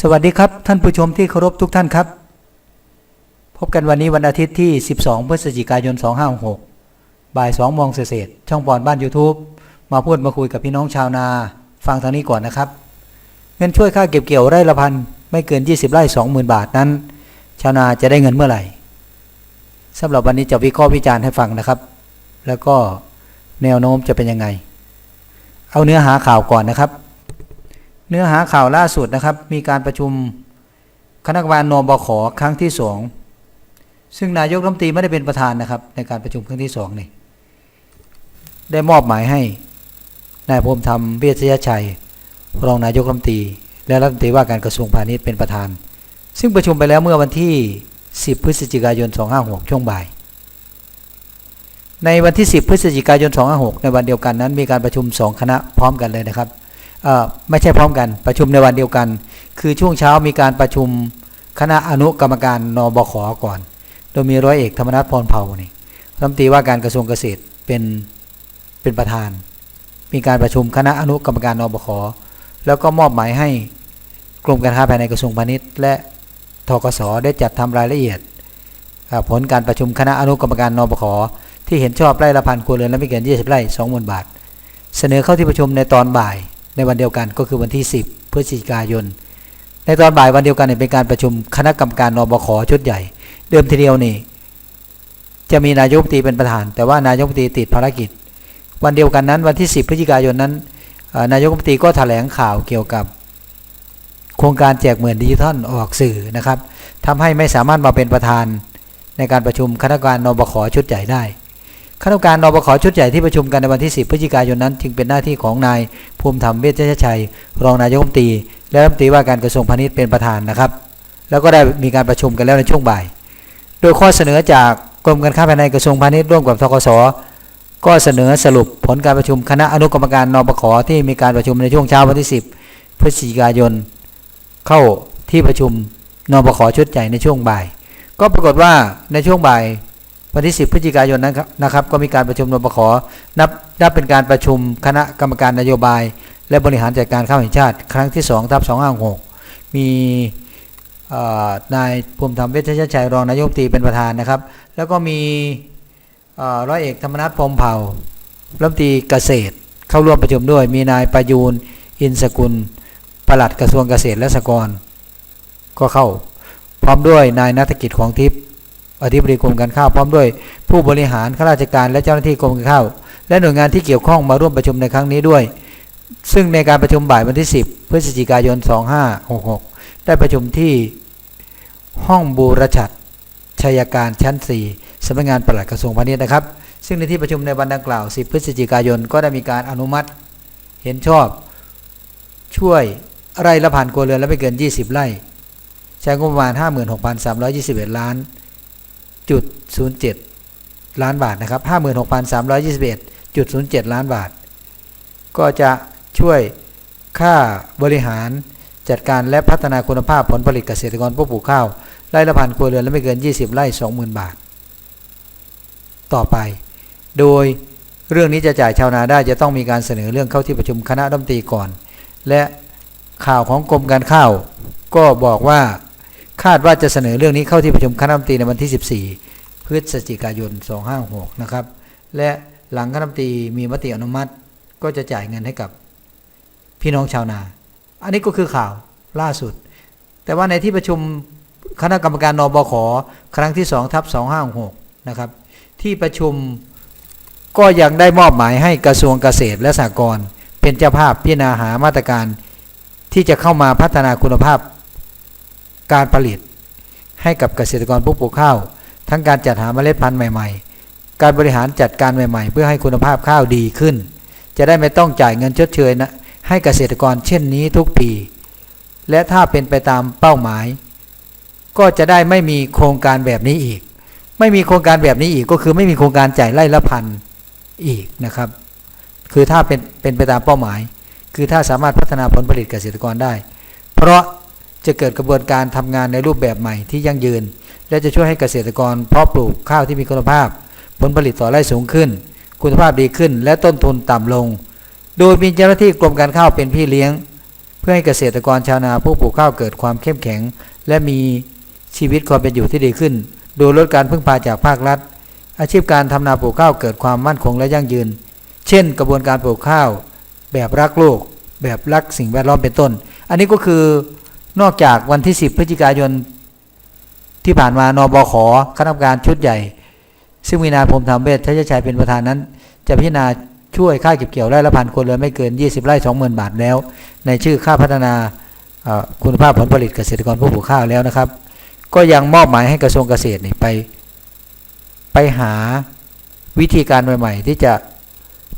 สวัสดีครับ ท่านผู้ชมที่เคารพทุกท่านครับ พบกันวันนี้วันอาทิตย์ที่ 12 พฤศจิกายน 2566บ่าย2โมงเศษช่องปอนบ้าน YouTube มาพูดมาคุยกับพี่น้องชาวนา ฟังทางนี้ก่อนนะครับ เงินช่วยค่าเก็บเกี่ยวไร่ละพันไม่เกิน 20 ไร่ 20,000 บาทนั้น ชาวนาจะได้เงินเมื่อไหร่สำหรับวันนี้จะวิเคราะห์วิจารณ์ให้ฟังนะครับ แล้วก็แนวโน้มจะเป็นยังไง เอาเนื้อหาข่าวก่อนนะครับ เนื้อหาข่าวล่าสุดนะครับ มีการประชุมคณะกรรมการนบขครั้งที่สองซึ่งนายกรัฐมนตรีไม่ได้เป็นประธานนะครับ ในการประชุมครั้งที่สองนี่ได้มอบหมายให้นายพรมธรรมเวชยชัย รองนายกรัฐมนตรี และรัฐมนตรีว่าการกระทรวงพาณิชย์เป็นประธาน ซึ่งประชุมไปแล้วเมื่อวันที่ 10 พฤศจิกายน 2566ช่วงบ่าย ในวันที่ 10 พฤศจิกายน 2566ในวันเดียวกันนั้น มีการประชุม 2 คณะพร้อมกันเลยนะครับ ไม่ใช่พร้อมกันประชุมในวันเดียวกัน คือช่วงเช้ามีการประชุมคณะอนุกรรมการนบขก่อน โดยมีร้อยเอกธรรมนัฐพรเผ่านี่รัฐมนตรีว่าการกระทรวงเกษตรเป็นเป็นประธาน มีการประชุมคณะอนุกรรมการนบขแล้วก็มอบหมายให้กรมการค้าภายในกระทรวงพาณิชย์ และทกสได้จัดทำรายละเอียด ผลการประชุมคณะอนุกรรมการนบขที่เห็นชอบไร่ละพันครัวเรือนและไม่เกิน20ไร่20,000บาท เสนอเข้าที่ประชุมในตอนบ่าย ในวันเดียวกันก็คือวันที่ 10 พฤศจิกายน ในตอนบ่ายวันเดียวกันเป็นการประชุมคณะกรรมการนบขชุดใหญ่ เดิมทีเดียวนี่จะมีนายกตีเป็นประธาน แต่ว่านายกตีติดภารกิจ วันเดียวกันนั้นวันที่ 10 พฤศจิกายนนั้นนายกตีก็แถลงข่าวเกี่ยวกับ โครงการแจกเหมือนดิจิทัลออกสื่อนะครับทำให้ไม่สามารถมาเป็นประธานในการประชุมคณะกรรมการนบขชุดใหญ่ได้ คณะกรรมการนบขชุดใหญ่ที่ประชุมกันในวันที่ 10 พฤศจิกายนนั้น จึงเป็นหน้าที่ของนายภูมิธรรมเวชยชัย รองนายกรัฐมนตรี และรัฐมนตรีว่าการกระทรวงพาณิชย์เป็นประธานนะครับ แล้วก็ได้มีการประชุมกันแล้วในช่วงบ่าย โดยข้อเสนอจากกรมการค้าภายในกระทรวงพาณิชย์ร่วมกับทกสก็เสนอสรุปผลการประชุมคณะอนุกรรมการนบขที่มีการประชุมในช่วงเช้าวันที่ 10 พฤศจิกายน เข้าที่ประชุมนบขชุดใหญ่ในช่วงบ่าย ก็ปรากฏว่าในช่วงบ่าย วันที่ 10 พฤศจิกายนนั้นครับนะครับ ก็มีการประชุมนบขนับนับเป็นการประชุมคณะกรรมการนโยบาย และบริหารจัดการข้าวแห่งชาติ ครั้งที่2ทับ256มีนายภูมิธรรมเวชยชัยรองนายกตีเป็นประธานนะครับ แล้วก็มีร้อยเอกธรรมนัฐพรมเผ่ารัฐมนตรีเกษตร เข้าร่วมประชุมด้วย มีนายประยูนอินสกุลปลัดกระทรวงเกษตรและสหกรณ์ก็เข้า พร้อมด้วยนายนัฐกิจของทิพย์ อธิบดีกรมการข้าวพร้อมด้วย ผู้บริหารข้าราชการและเจ้าหน้าที่กรมการข้าวและหน่วยงานที่เกี่ยวข้องมาร่วมประชุมในครั้งนี้ด้วย ซึ่งในการประชุมบ่ายวันที่ 10 พฤศจิกายน 2566 ได้ประชุมที่ห้องบูรชัดชัยการชั้น 4สำนักงานปลัดกระทรวงพาณิชย์นะครับ ซึ่งในที่ประชุมในวันดังกล่าว 10 พฤศจิกายนก็ได้มีการอนุมัติ เห็นชอบ ช่วยไร่ละพันครัวเรือนและไม่เกิน 20 ไร่ ใช้งบประมาณ 56,321 ล้าน จุด07ล้านบาทนะครับ56,321จุด07ล้านบาท ก็จะช่วยค่าบริหารจัดการและพัฒนาคุณภาพผลผลิตเกษตรกรผู้ปลูกข้าวไร่ละพันครัวเรือนและไม่เกิน 20 ไร่20,000 บาท ต่อไป โดยเรื่องนี้จะจ่ายชาวนาได้จะต้องมีการเสนอเรื่องเข้าที่ประชุมคณะรัฐมนตรีก่อน และข่าวของกรมการข้าวก็บอกว่า คาดว่าจะเสนอเรื่องนี้เข้าที่ประชุมคณะรัฐมนตรีในวันที่ 14 พฤศจิกายน 256 นะครับ และหลังคณะรัฐมนตรีมีมติอนุมัติ ก็จะจ่ายเงินให้กับพี่น้องชาวนา อันนี้ก็คือข่าวล่าสุด แต่ว่าในที่ประชุมคณะกรรมการนบขครั้งที่2ทับ256 นะครับ ที่ประชุมก็ยังได้มอบหมายให้กระทรวงเกษตรและสหกรณ์เป็นเจ้าภาพพิจารณาหามาตรการที่จะเข้ามาพัฒนาคุณภาพ การผลิต ให้กับเกษตรกรผู้ปลูกข้าว ทั้งการจัดหาเมล็ดพันธุ์ใหม่ ๆ การบริหารจัดการใหม่ ๆ เพื่อให้คุณภาพข้าวดีขึ้น จะได้ไม่ต้องจ่ายเงินชดเชยนะให้เกษตรกรเช่นนี้ทุกปี และถ้าเป็นไปตามเป้าหมาย ก็จะได้ไม่มีโครงการแบบนี้อีก ไม่มีโครงการแบบนี้อีกก็คือไม่มีโครงการจ่ายไร่ละพันอีกนะครับ คือถ้าเป็นเป็นไปตามเป้าหมาย คือถ้าสามารถพัฒนาผลผลิตเกษตรกรได้ เพราะ จะเกิดกระบวนการทำงานในรูปแบบใหม่ที่ยั่งยืน และจะช่วยให้เกษตรกรเพาะปลูกข้าวที่มีคุณภาพ ผลผลิตต่อไร่สูงขึ้น คุณภาพดีขึ้น และต้นทุนต่ำลง โดยมีเจ้าหน้าที่กรมการข้าวเป็นพี่เลี้ยง เพื่อให้เกษตรกรชาวนาผู้ปลูกข้าวเกิดความเข้มแข็ง และมีชีวิตความเป็นอยู่ที่ดีขึ้น โดยลดการพึ่งพาจากภาครัฐ อาชีพการทำนาปลูกข้าวเกิดความมั่นคงและยั่งยืน เช่น กระบวนการปลูกข้าว แบบรักโลก แบบรักสิ่งแวดล้อมเป็นต้น อันนี้ก็คือ นอกจากวันที่ 10 พฤศจิกายนที่ผ่านมานบขคณะกรรมการชุดใหญ่ ซึ่งมีนายพรมธรรมเวชทยชัยเป็นประธานนั้น จะพิจารณาช่วยค่าเก็บเกี่ยวไร่ละพันคนเรือนไม่เกิน 20 ไร่20,000 บาทแล้ว ในชื่อค่าพัฒนาคุณภาพผลผลิตเกษตรกรผู้ปลูกข้าวแล้วนะครับ ก็ยังมอบหมายให้กระทรวงเกษตรนี่ไป ไปหาวิธีการใหม่ ๆ ที่จะ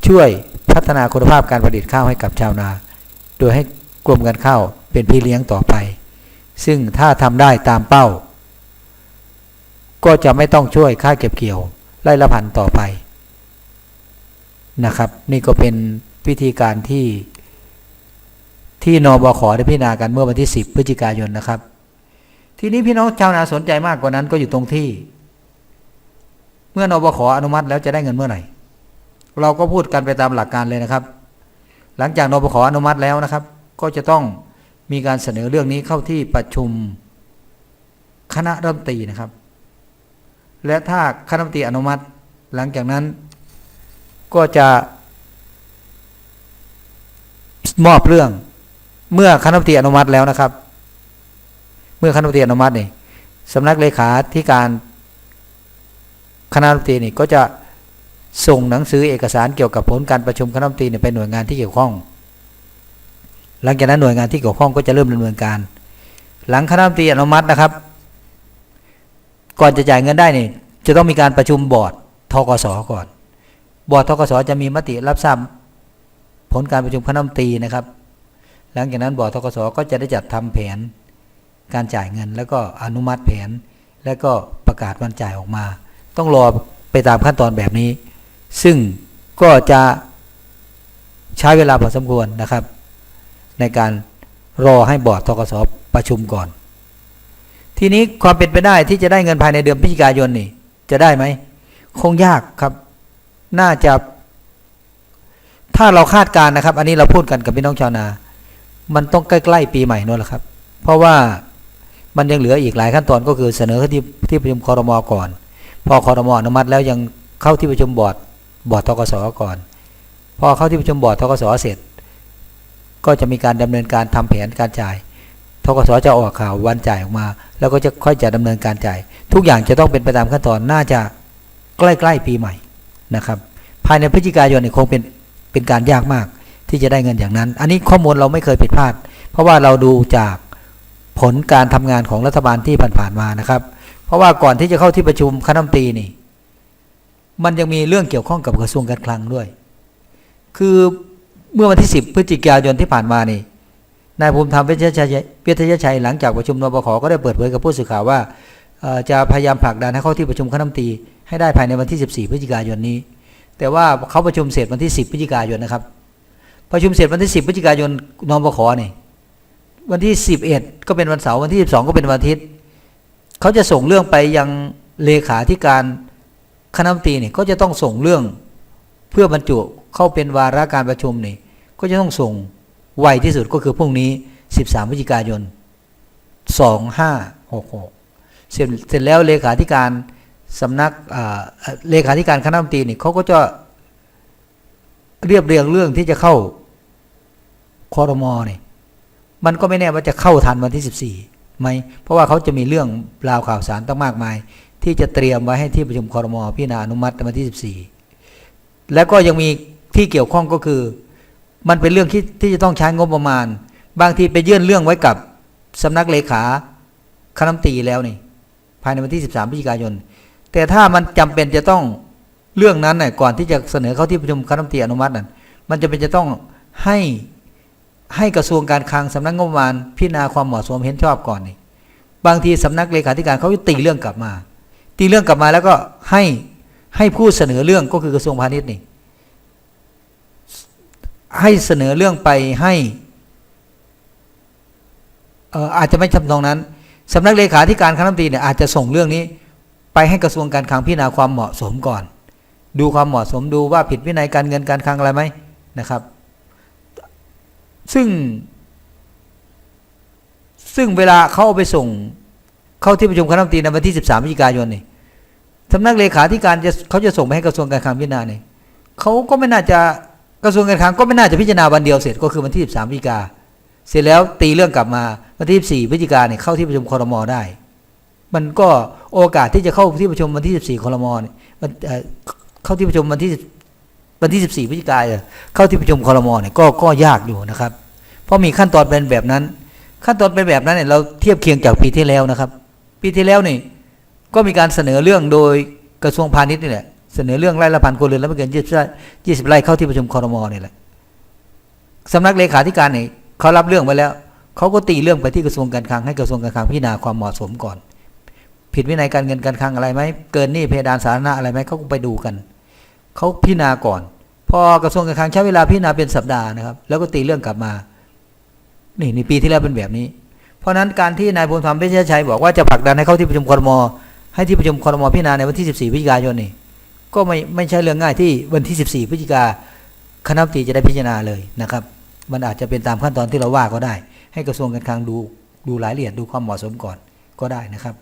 ช่วยพัฒนาคุณภาพการผลิตข้าวให้กับชาวนา โดยให้กรมการข้าว เป็นพี่เลี้ยงต่อไป ซึ่งถ้าทำได้ตามเป้า ก็จะไม่ต้องช่วยค่าเก็บเกี่ยวไร่ละพันต่อไปนะครับ นี่ก็เป็นวิธีการที่ที่นบขได้พิจารณากันเมื่อวันที่ 10 พฤศจิกายนนะครับ ทีนี้พี่น้องชาวนาสนใจมากกว่านั้นก็อยู่ตรงที่ เมื่อนบขอนุมัติแล้วจะได้เงินเมื่อไหร่เราก็พูดกันไปตามหลักการเลยนะครับ หลังจากนบขอนุมัติแล้วนะครับ ก็จะต้อง มีการเสนอเรื่องนี้เข้าที่ประชุมคณะรัฐมนตรีนะครับ และถ้าคณะรัฐมนตรีอนุมัติ หลังจากนั้นก็จะมอบเรื่อง เมื่อคณะรัฐมนตรีอนุมัติแล้วนะครับ เมื่อคณะรัฐมนตรีอนุมัตินี่สำนักเลขาธิการคณะรัฐมนตรีนี่ก็จะส่งหนังสือเอกสารเกี่ยวกับผลการประชุมคณะรัฐมนตรีไปหน่วยงานที่เกี่ยวข้อง หลังจากนั้นหน่วยงานที่เกี่ยวข้องก็จะเริ่มดำเนินการ หลังคณะรัฐมนตรีอนุมัตินะครับ ก่อนจะจ่ายเงินได้นี่จะต้องมีการประชุมบอร์ดทกสก่อน บอร์ดทกสจะมีมติรับทราบผลการประชุมคณะรัฐมนตรีนะครับ หลังจากนั้นบอร์ดทกสก็จะได้จัดทำแผนการจ่ายเงิน แล้วก็อนุมัติแผน แล้วก็ประกาศวันจ่ายออกมา ต้องรอไปตามขั้นตอนแบบนี้ ซึ่งก็จะใช้เวลาพอสมควรนะครับ ในการรอให้บอร์ดทกสประชุมก่อน ทีนี้ความเป็นไปได้ที่จะได้เงินภายในเดือนพฤศจิกายนนี่จะได้ไหม คงยากครับ น่าจะ ถ้าเราคาดการนะครับ อันนี้เราพูดกันกับพี่น้องชาวนา มันต้องใกล้ๆปีใหม่นั่นแหละครับ เพราะว่ามันยังเหลืออีกหลายขั้นตอนก็คือเสนอที่ที่ประชุมคอรมอก่อน พอคอรมออนุมัติแล้วยังเข้าที่ประชุมบอร์ดบอร์ดทกสก่อน พอเข้าที่ประชุมบอร์ดทกสเสร็จ ก็จะมีการดำเนินการทำแผนการจ่ายทกสจะออกข่าววันจ่ายออกมา แล้วก็จะค่อยจะดำเนินการจ่าย ทุกอย่างจะต้องเป็นไปตามขั้นตอนน่าจะใกล้ๆปีใหม่นะครับ ภายในพฤศจิกายนนี่คงเป็นเป็นการยากมากที่จะได้เงินอย่างนั้น อันนี้ข้อมูลเราไม่เคยผิดพลาด เพราะว่าเราดูจากผลการทำงานของรัฐบาลที่ผ่านๆมานะครับ เพราะว่าก่อนที่จะเข้าที่ประชุมคณะรัฐมนตรีนี่ มันยังมีเรื่องเกี่ยวข้องกับกระทรวงการคลังด้วย คือ เมื่อวันที่ 10 พฤศจิกายนที่ผ่านมานี่นายภูมิธรรมเวชยชัยเวชยชัยหลังจากประชุมนบขก็ได้เปิดเผยกับผู้สื่อข่าวว่าจะพยายามผลักดันให้เข้าที่ประชุมคณะมนตรีให้ได้ภายในวันที่ 14 พฤศจิกายนนี้ แต่ว่าเขาประชุมเสร็จวันที่ 10 พฤศจิกายนนะครับ ประชุมเสร็จวันที่ 10 พฤศจิกายนนบขนี่วันที่ 11 ก็เป็นวันเสาร์วันที่ 12 ก็เป็นวันอาทิตย์เขาจะส่งเรื่องไปยังเลขาธิการคณะมนตรีนี่ก็จะต้องส่งเรื่องเพื่อบรรจุเข้าเป็นวาระการประชุมนี่ ก็จะต้องส่งไวที่สุดก็คือพรุ่งนี้ 13พฤศจิกายน 2566 เสร็จเสร็จแล้วเลขาธิการสำนักเลขาธิการคณะรัฐมนตรีนี่เขาก็จะเรียบเรียงเรื่องที่จะเข้าคอรมอนี่มันก็ไม่แน่ว่าจะเข้าทันวันที่ 14ไหมเพราะว่าเขาจะมีเรื่องราวข่าวสารตั้งมากมาย ที่จะเตรียมไว้ให้ที่ประชุมคอรมอพิจารณาอนุมัติวันที่ 14 แล้วก็ยังมีที่เกี่ยวข้องก็คือ มันเป็นเรื่องที่ที่จะต้องใช้งบประมาณ บางทีไปยื่นเรื่องไว้กับสำนักเลขาคณะมตีแล้วนี่ ภายในวันที่ 13พฤศจิกายน แต่ถ้ามันจำเป็นจะต้องเรื่องนั้นน่ะก่อนที่จะเสนอเข้าที่ประชุมคณะมตีอนุมัตินั่นมันจะเป็นจะต้องให้ให้กระทรวงการคลังสำนักงบประมาณพิจารณาความเหมาะสมเห็นชอบก่อนนี่บางทีสำนักเลขาธิการเขาจะตีเรื่องกลับมา ตีเรื่องกลับมาแล้วก็ให้ให้ผู้เสนอเรื่องก็คือกระทรวงพาณิชย์นี่ ให้เสนอเรื่องไปให้อ่ออาจจะไม่ทำตรงนั้นสำนักเลขาธิการคณะรัฐมนตรีเนี่ยอาจจะส่งเรื่องนี้ ไปให้กระทรวงการคลังพิจารณาความเหมาะสมก่อน ดูความเหมาะสมดูว่าผิดวินัยการเงินการคลังอะไรไหมนะครับ ซึ่ง ซึ่งเวลาเขาเอาไปส่ง เข้าที่ประชุมคณะรัฐมนตรีในวันที่ 13พฤศจิกายนนี่สำนักเลขาธิการจะเขาจะส่งไปให้กระทรวงการคลังพิจารณาเนี่ยเขาก็ไม่น่าจะ กระทรวงการคลังก็ไม่น่าจะพิจารณาวันเดียวเสร็จก็คือวันที่ 13พฤศจิกาเสร็จแล้วตีเรื่องกลับมาวันที่14พฤศจิกาเนี่ยเข้าที่ประชุมครมได้ มันก็โอกาสที่จะเข้าที่ประชุมวันที่14ครมเนี่ยวันเข้าที่ประชุมวันที่วันที่14พฤศจิกาเข้าที่ประชุมครมเนี่ยก็ก็ยากอยู่นะครับ เพราะมีขั้นตอนเป็นแบบนั้น ขั้นตอนเป็นแบบนั้นเนี่ยเราเทียบเคียงจากปีที่แล้วนะครับ ปีที่แล้วนี่ก็มีการเสนอเรื่องโดยกระทรวงพาณิชย์นี่แหละ เสนอเรื่องไร่ละพันคนเรือนแล้วไม่เกินยี่สิบยี่สิบไร่เข้าที่ประชุมคอรมอนี่แหละสำนักเลขาธิการนี่เขารับเรื่องไว้แล้วเขาก็ตีเรื่องไปที่กระทรวงการคลังให้กระทรวงการคลังพิจารณาความเหมาะสมก่อน ผิดวินัยการเงินการคลังอะไรไหมเกินหนี้เพดานสาธารณะอะไรไหมเขาก็ไปดูกันเขาพิจารณาก่อน พอกระทรวงการคลังใช้เวลาพิจารณาเป็นสัปดาห์นะครับ แล้วก็ตีเรื่องกลับมา นี่ในปีที่แล้วเป็นแบบนี้ เพราะนั้นการที่นายภูมิธรรมเวชยชัยบอกว่าจะผลักดันให้เข้าที่ประชุมคอรมอให้ที่ประชุมคอรมอพิจารณาในวันที่ 14พฤศจิกายนนี่ ก็ไม่ไม่ใช่เรื่องง่ายที่วันที่ 14พฤศจิกาคณะรัฐมนตรีจะได้พิจารณาเลยนะครับ มันอาจจะเป็นตามขั้นตอนที่เราว่าก็ได้ ให้กระทรวงการคลังดูดูรายละเอียดดูความเหมาะสมก่อนก็ได้นะครับ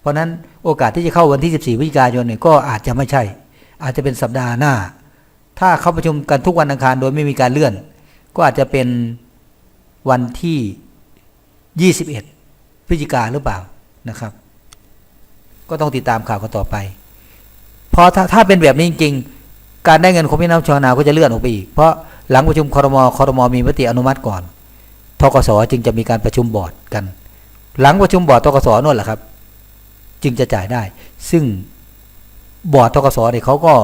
เพราะฉะนั้นโอกาสที่จะเข้าวันที่ 14พฤศจิกายนเนี่ยก็อาจจะไม่ใช่ อาจจะเป็นสัปดาห์หน้า ถ้าเขาประชุมกันทุกวันอังคารโดยไม่มีการเลื่อน ก็อาจจะเป็นวันที่ 21พฤศจิกาหรือเปล่านะครับ ก็ต้องติดตามข่าวกันต่อไป เพราะถ้าถ้าเป็นแบบนี้จริงๆการได้เงินของพี่น้องชาวนาก็จะเลื่อนออกไปอีก เพราะหลังประชุมคอรมอคอรมอมีมติอนุมัติก่อนทกสจึงจะมีการประชุมบอร์ดกัน หลังประชุมบอร์ดทกสนั่นแหละครับ จึงจะจ่ายได้ ซึ่งบอร์ดทกสเนี่ยเขาก็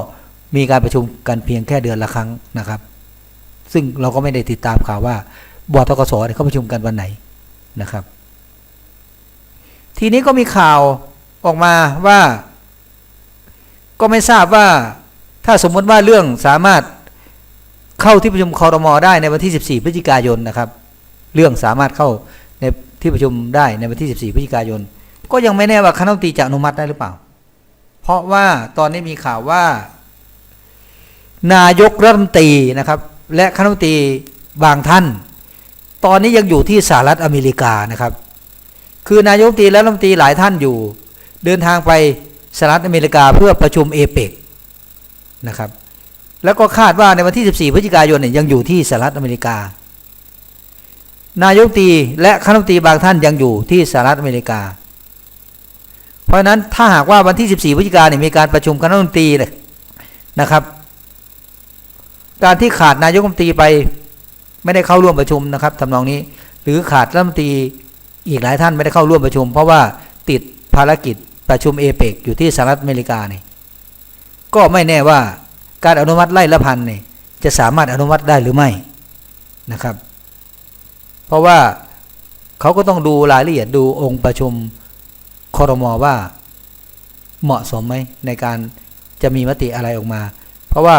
มีการประชุมกันเพียงแค่เดือนละครั้งนะครับ ซึ่งเราก็ไม่ได้ติดตามข่าวว่า บอร์ดทกสเนี่ยเขาประชุมกันวันไหนนะครับ ทีนี้ก็มีข่าวออกมาว่า ก็ไม่ทราบว่าถ้าสมมติว่าเรื่องสามารถเข้าที่ประชุมคอรมอได้ในวันที่ 14 พฤศจิกายนนะครับ เรื่องสามารถเข้าในที่ประชุมได้ในวันที่ 14 พฤศจิกายน ก็ยังไม่แน่ว่าคณะรัฐมนตรีจะอนุมัติได้หรือเปล่า เพราะว่าตอนนี้มีข่าวว่า นายกรัฐมนตรีนะครับ และคณะรัฐมนตรีบางท่าน ตอนนี้ยังอยู่ที่สหรัฐอเมริกานะครับ คือนายกรัฐมนตรีและรัฐมนตรีหลายท่านอยู่ เดินทางไป สหรัฐอเมริกาเพื่อประชุมเอเปกนะครับ แล้วก็คาดว่าในวันที่ 14 พฤศจิกายนเนี่ยยังอยู่ที่สหรัฐอเมริกา นายกตีและคณะตีบางท่านยังอยู่ที่สหรัฐอเมริกา เพราะนั้นถ้าหากว่าวันที่ 14 พฤศจิกายนมีการประชุมคณะมนตรีเลยนะครับ การที่ขาดนายกรัฐมนตรีไปไม่ได้เข้าร่วมประชุมนะครับทำนองนี้ หรือขาดรัฐมนตรีอีกหลายท่านไม่ได้เข้าร่วมประชุม เพราะว่าติดภารกิจ ประชุมเอเปกอยู่ที่สหรัฐอเมริกาเนี่ยก็ไม่แน่ว่าการอนุมัติไล่ละพันเนี่ยจะสามารถอนุมัติได้หรือไม่นะครับ เพราะว่าเขาก็ต้องดูรายละเอียดดูองค์ประชุมคอรมอว่าเหมาะสมไหมในการจะมีมติอะไรออกมา เพราะว่า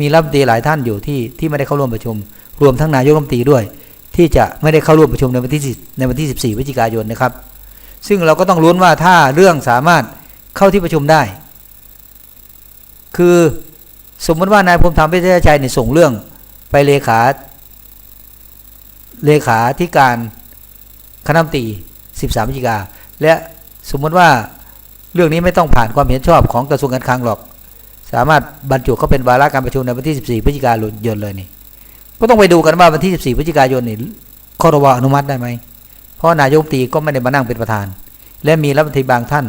มีรัฐมนตรีหลายท่านอยู่ที่ที่ไม่ได้เข้าร่วมประชุม รวมทั้งนายกรัฐมนตรีด้วย ที่จะไม่ได้เข้าร่วมประชุมในวันที่ในวันที่ 14พฤศจิกายนนะครับ ซึ่งเราก็ต้องลุ้นว่าถ้าเรื่องสามารถเข้าที่ประชุมได้ คือสมมติว่านายภูมิธรรมเวชยชัยเนี่ยส่งเรื่องไปเลขาเลขาธิการคณะมนตรี13พฤศจิกา และสมมติว่าเรื่องนี้ไม่ต้องผ่านความเห็นชอบของกระทรวงการคลังหรอก สามารถบรรจุเขาเป็นวาระการประชุมในวันที่ 14 พฤศจิกายนเลยนี่ ก็ต้องไปดูกันว่าวันที่ 14 พฤศจิกายนนี่คอรวอนุมัติได้ไหม เพราะนายกตีก็ไม่ได้มานั่งเป็นประธาน และมีรัฐมนตรีบางท่าน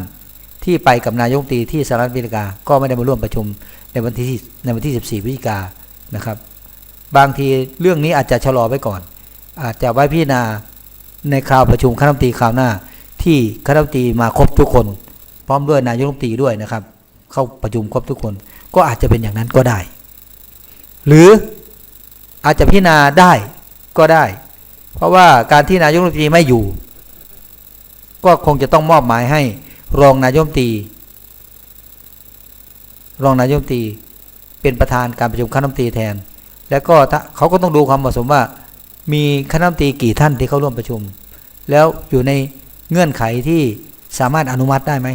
ที่ไปกับนายกตีที่สหรัฐอเมริกาก็ไม่ได้มาร่วมประชุมในวันที่ในวันที่ 14พฤศจิกานะครับ บางทีเรื่องนี้อาจจะชะลอไว้ก่อน อาจจะไว้พิจารณาในคราวประชุมคณะรัฐมนตรีคราวหน้า ที่คณะรัฐมนตรีมาครบทุกคน พร้อมด้วยนายกรัฐมนตรีด้วยนะครับ เข้าประชุมครบทุกคน ก็อาจจะเป็นอย่างนั้นก็ได้ หรืออาจจะพิจารณาได้ก็ได้ เพราะว่าการที่นายกรัฐมนตรีไม่อยู่ ก็คงจะต้องมอบหมายให้รองนายกรัฐมนตรีรองนายกรัฐมนตรีเป็นประธานการประชุมคณะรัฐมนตรีแทน แล้วก็เขาก็ต้องดูความเหมาะสมว่า มีคณะรัฐมนตรีกี่ท่านที่เข้าร่วมประชุม แล้วอยู่ในเงื่อนไขที่สามารถอนุมัติได้ไหม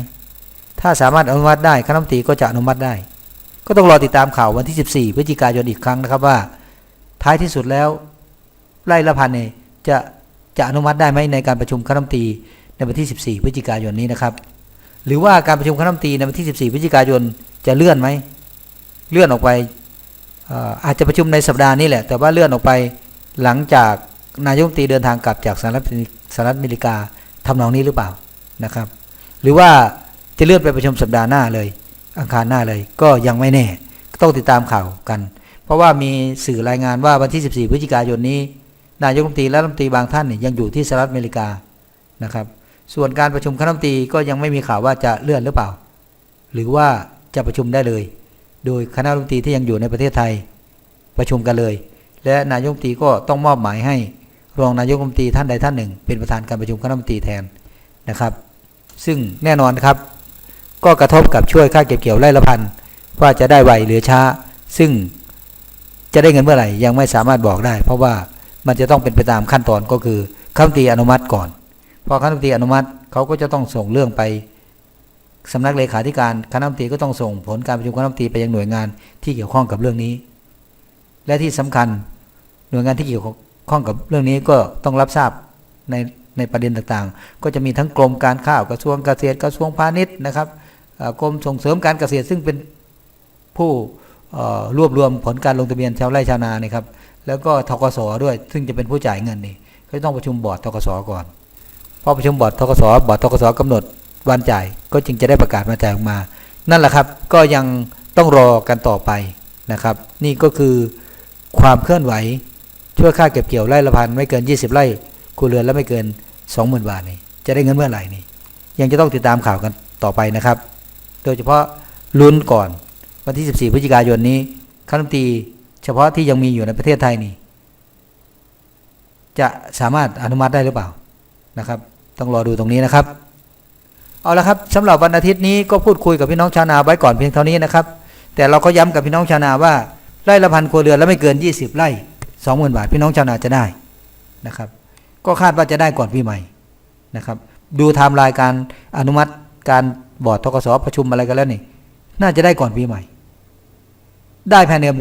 ถ้าสามารถอนุมัติได้คณะรัฐมนตรีก็จะอนุมัติได้ ก็ต้องรอติดตามข่าววันที่ 14พฤศจิกายนอีกครั้งนะครับว่า ท้ายที่สุดแล้วไล่ละพันเนี่ย จะจะอนุมัติได้ไหมในการประชุมคณะรัฐมนตรีในวันที่ 14 พฤศจิกายนนี้นะครับ หรือว่าการประชุมคณะรัฐมนตรีในวันที่ 14 พฤศจิกายนจะเลื่อนไหมเลื่อนออกไปเอ่ออาจจะประชุมในสัปดาห์นี้แหละ แต่ว่าเลื่อนออกไปหลังจากนายกรัฐมนตรีเดินทางกลับจากสหรัฐสหรัฐอเมริกาทำนองนี้หรือเปล่านะครับ หรือว่าจะเลื่อนไปประชุมสัปดาห์หน้าเลย อังคารหน้าเลย ก็ยังไม่แน่ต้องติดตามข่าวกัน เพราะว่ามีสื่อรายงานว่าวันที่ 14 พฤศจิกายนนี้ นายกรัฐมนตรีและรัฐมนตรีบางท่านเนี่ยยังอยู่ที่สหรัฐอเมริกานะครับ ส่วนการประชุมคณะรัฐมนตรีก็ยังไม่มีข่าวว่าจะเลื่อนหรือเปล่า หรือว่าจะประชุมได้เลย โดยคณะรัฐมนตรีที่ยังอยู่ในประเทศไทยประชุมกันเลย และนายกรัฐมนตรีก็ต้องมอบหมายให้รองนายกรัฐมนตรีท่านใดท่านหนึ่ง เป็นประธานการประชุมคณะรัฐมนตรีแทนนะครับ ซึ่งแน่นอนครับ ก็กระทบกับช่วยค่าเก็บเกี่ยวไร่ละพันว่าจะได้ไวหรือช้า ซึ่งจะได้เงินเมื่อไหร่ยังไม่สามารถบอกได้ เพราะว่า มันจะต้องเป็นไปตามขั้นตอนก็คือคณะรัฐมนตรีอนุมัติก่อน พอคณะรัฐมนตรีอนุมัติเขาก็จะต้องส่งเรื่องไปสำนักเลขาธิการคณะรัฐมนตรีก็ต้องส่งผลการประชุมคณะรัฐมนตรีไปยังหน่วยงานที่เกี่ยวข้องกับเรื่องนี้ และที่สำคัญหน่วยงานที่เกี่ยวข้องกับเรื่องนี้ก็ต้องรับทราบในในประเด็นต่างๆ ก็จะมีทั้งกรมการข้าวกระทรวงเกษตรกระทรวงพาณิชย์นะครับกรมส่งเสริมการเกษตรซึ่งเป็นผู้รวบรวมผลการลงทะเบียนชาวไร่ชาวนานะครับ แล้วก็ทกสด้วย ซึ่งจะเป็นผู้จ่ายเงินนี่เขาต้องประชุมบอร์ดทกสก่อนพอประชุมบอร์ดทกสบอร์ดทกสกำหนดวันจ่าย ก็จึงจะได้ประกาศมาจ่ายออกมา นั่นแหละครับก็ยังต้องรอกันต่อไปนะครับ นี่ก็คือความเคลื่อนไหวช่วยค่าเก็บเกี่ยวไร่ละพันไม่เกิน 20 ไร่ครัวเรือนและไม่เกิน 20,000 บาทนี่จะได้เงินเมื่อไหร่นี่ยังจะต้องติดตามข่าวกันต่อไปนะครับ โดยเฉพาะลุ้นก่อนวันที่ 14 พฤศจิกายนนี้คณะรัฐมนตรี เฉพาะที่ยังมีอยู่ในประเทศไทยนี่ จะสามารถอนุมัติได้หรือเปล่านะครับ ต้องรอดูตรงนี้นะครับ เอาละครับสำหรับวันอาทิตย์นี้ก็พูดคุยกับพี่น้องชาวนาไว้ก่อนเพียงเท่านี้นะครับ แต่เราก็ย้ำกับพี่น้องชาวนาว่าไร่ละพันครัวเรือนและไม่เกิน 20 ไร่20,000บาทพี่น้องชาวนาจะได้นะครับ ก็คาดว่าจะได้ก่อนปีใหม่นะครับ ดูไทม์ไลน์การอนุมัติการบอร์ดทกสประชุมอะไรกันแล้วนี่ น่าจะได้ก่อนปีใหม่ ได้ภายในเดือ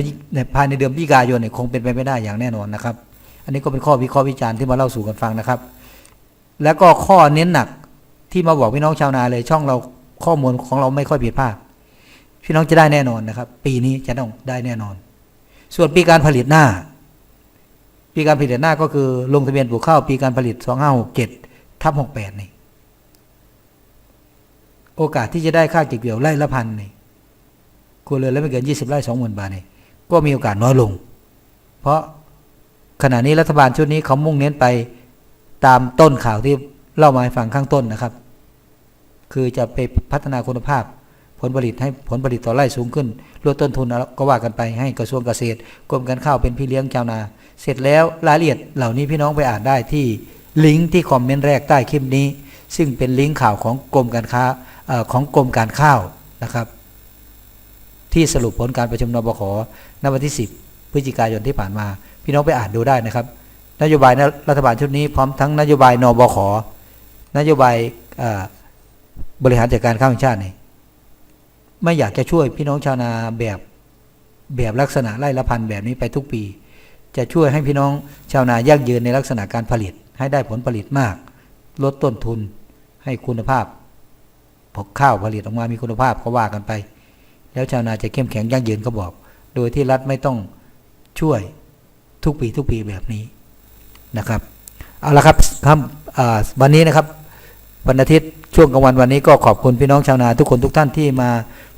นภายในเดือนพฤศจิกายนเนี่ยคงเป็นไปไม่ได้อย่างแน่นอนนะครับ อันนี้ก็เป็นข้อวิเคราะห์วิจารณ์ที่มาเล่าสู่กันฟังนะครับ แล้วก็ข้อเน้นหนักที่มาบอกพี่น้องชาวนาเลย ช่องเราข้อมูลของเราไม่ค่อยผิดพลาดพี่น้องจะได้แน่นอนนะครับ ปีนี้จะต้องได้แน่นอน ส่วนปีการผลิตหน้า ปีการผลิตหน้าก็คือลงทะเบียนปลูกข้าวปีการผลิต2567ทับ68นี่โอกาสที่จะได้ค่าเก็บเกี่ยวไร่ละพันนี่ ครัวเรือนแล้วไม่เกิน 20 ไร่20,000 บาทนี่ก็มีโอกาสน้อยลง เพราะขณะนี้รัฐบาลชุดนี้เขามุ่งเน้นไปตามต้นข่าวที่เล่ามาให้ฟังข้างต้นนะครับ คือจะไปพัฒนาคุณภาพผลผลิตให้ผลผลิตต่อไร่สูงขึ้นลดต้นทุนก็ว่ากันไปให้กระทรวงเกษตรกรมการข้าวเป็นพี่เลี้ยงชาวนา เสร็จแล้วรายละเอียดเหล่านี้พี่น้องไปอ่านได้ที่ลิงก์ที่คอมเมนต์แรกใต้คลิปนี้ ซึ่งเป็นลิงก์ข่าวของกรมการค้าของกรมการข้าวนะครับ ที่สรุปผลการประชุมนบขณวันที่ 10 พฤศจิกายนที่ผ่านมา พี่น้องไปอ่านดูได้นะครับ นโยบายรัฐบาลชุดนี้พร้อมทั้งนโยบายนบขนโยบายบริหารจัดการข้าวแห่งชาตินี่ไม่อยากจะช่วยพี่น้องชาวนาแบบแบบลักษณะไร่ละพันแบบนี้ไปทุกปี จะช่วยให้พี่น้องชาวนายั่งยืนในลักษณะการผลิต ให้ได้ผลผลิตมาก ลดต้นทุนให้คุณภาพผลข้าวผลิตออกมามีคุณภาพก็ว่ากันไป แล้วชาวนาจะเข้มแข็งยั่งยืนก็บอก โดยที่รัฐไม่ต้องช่วยทุกปีทุกปีแบบนี้นะครับเอาละครับครับวันนี้นะครับวันอาทิตย์ช่วงกลางวันวันนี้ก็ขอบคุณพี่น้องชาวนาทุกคนทุกท่านที่มา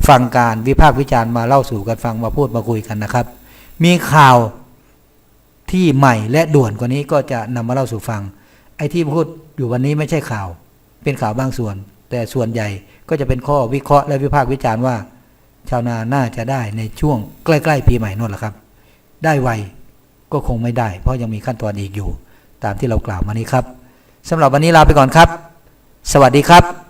ฟังการวิพากษ์วิจารณ์มาเล่าสู่กันฟังมาพูดมาคุยกันนะครับ มีข่าวที่ใหม่และด่วนกว่านี้ก็จะนำมาเล่าสู่ฟัง ไอ้ที่พูดอยู่วันนี้ไม่ใช่ข่าว เป็นข่าวบางส่วน แต่ส่วนใหญ่ก็จะเป็นข้อวิเคราะห์และวิพากษ์วิจารณ์ว่า ชาวนาน่าจะได้ในช่วงใกล้ๆปีใหม่นู่นแหละครับ ได้ไวก็คงไม่ได้ เพราะยังมีขั้นตอนอีกอยู่ ตามที่เรากล่าวมานี้ครับสำหรับวันนี้ลาไปก่อนครับ สวัสดีครับ